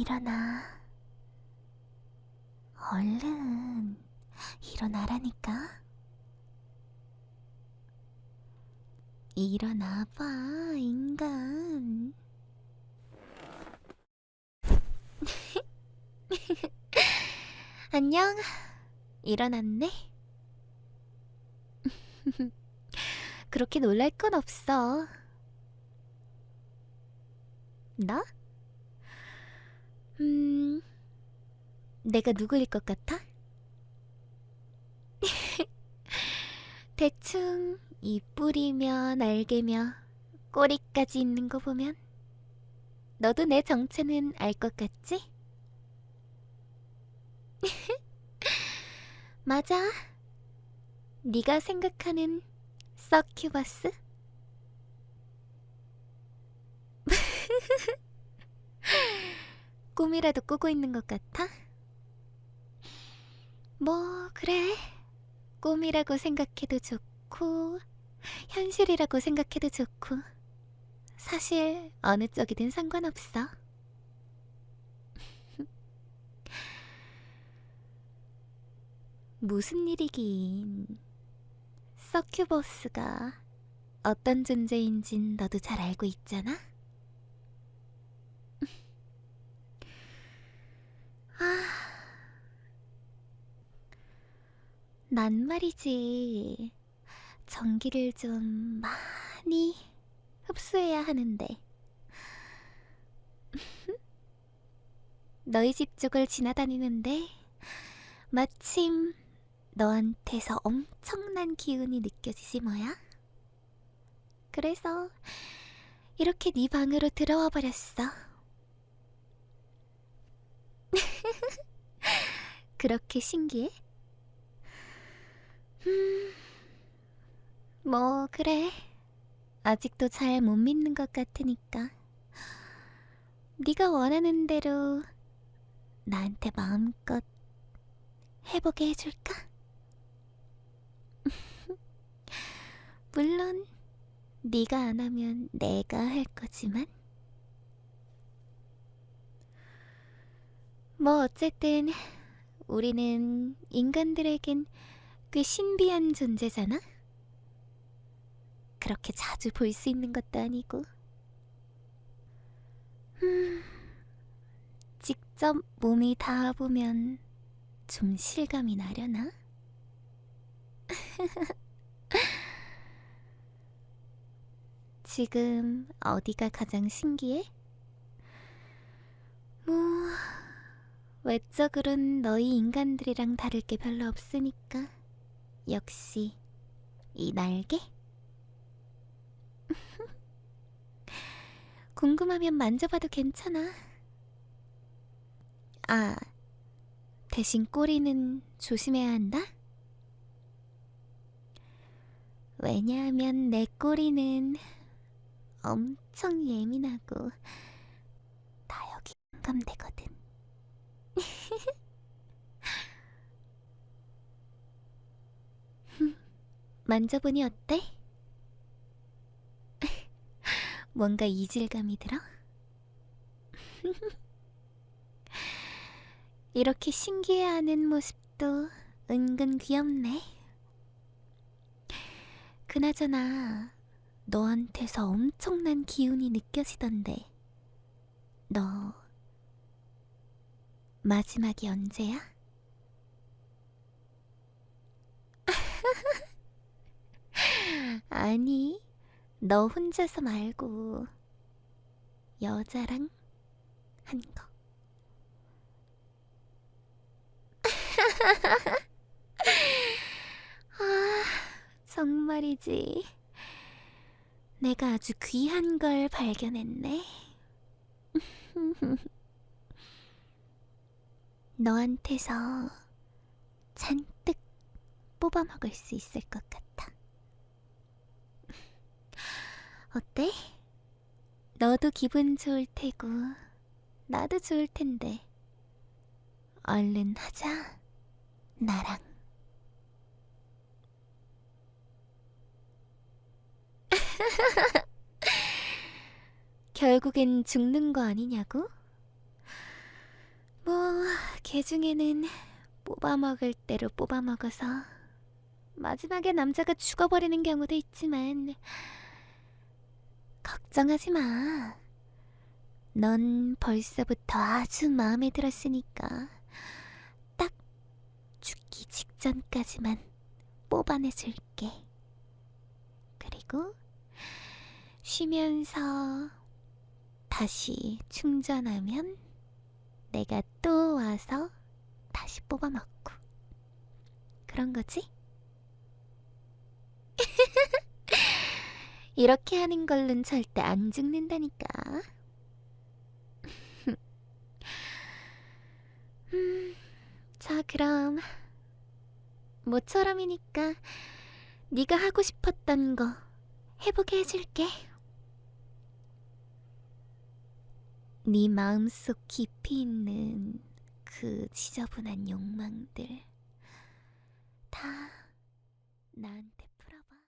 일어나. 얼른 일어나라니까. 일어나봐, 인간. 안녕. 일어났네. 그렇게 놀랄 건 없어. 나? 음, 내가 누구일 것 같아? 대충 이 뿌리며 날개며 꼬리까지 있는 거 보면 너도 내 정체는 알 것 같지? 맞아. 네가 생각하는 서큐버스? 꿈이라도 꾸고 있는 것 같아? 뭐, 그래. 꿈이라고 생각해도 좋고, 현실이라고 생각해도 좋고, 사실 어느 쪽이든 상관없어. 무슨 일이긴. 서큐버스가 어떤 존재인진 너도 잘 알고 있잖아? 난 말이지. 전기를 좀 많이 흡수해야 하는데. 너희 집 쪽을 지나다니는데 마침 너한테서 엄청난 기운이 느껴지지 뭐야? 그래서 이렇게 네 방으로 들어와 버렸어. 그렇게 신기해? 뭐 그래. 아직도 잘 못 믿는 것 같으니까. 네가 원하는 대로 나한테 마음껏 해보게 해줄까? 물론 네가 안 하면 내가 할 거지만 뭐 어쨌든 우리는 인간들에겐 꽤 신비한 존재잖아. 그렇게 자주 볼 수 있는 것도 아니고. 음, 직접 몸이 닿아보면 좀 실감이 나려나? 지금 어디가 가장 신기해? 뭐, 외적으론 너희 인간들이랑 다를 게 별로 없으니까. 역시, 이 날개? 궁금하면 만져봐도 괜찮아. 아, 대신 꼬리는 조심해야 한다? 왜냐하면 내 꼬리는 엄청 예민하고 다 여기 감되거든. 만져보니 어때? 뭔가 이질감이 들어? 이렇게 신기해하는 모습도 은근 귀엽네. 그나저나 너한테서 엄청난 기운이 느껴지던데 너 마지막이 언제야? 아니, 너 혼자서 말고 여자랑 한 거. 아, 정말이지. 내가 아주 귀한 걸 발견했네. 너한테서 잔뜩 뽑아 먹을 수 있을 것 같아. 어때? 너도 기분 좋을 테고, 나도 좋을 텐데. 얼른 하자, 나랑. 결국엔 죽는 거 아니냐고? 뭐, 걔 중에는 뽑아먹을 대로 뽑아먹어서 마지막에 남자가 죽어버리는 경우도 있지만 걱정하지 마. 넌 벌써부터 아주 마음에 들었으니까 딱 죽기 직전까지만 뽑아내줄게. 그리고 쉬면서 다시 충전하면 내가 또 와서 다시 뽑아먹고 그런 거지? 이렇게 하는 걸로는 절대 안 죽는다니까. 음, 자 그럼 모처럼이니까 네가 하고 싶었던 거 해보게 해줄게. 네 마음속 깊이 있는 그 지저분한 욕망들 다 나한테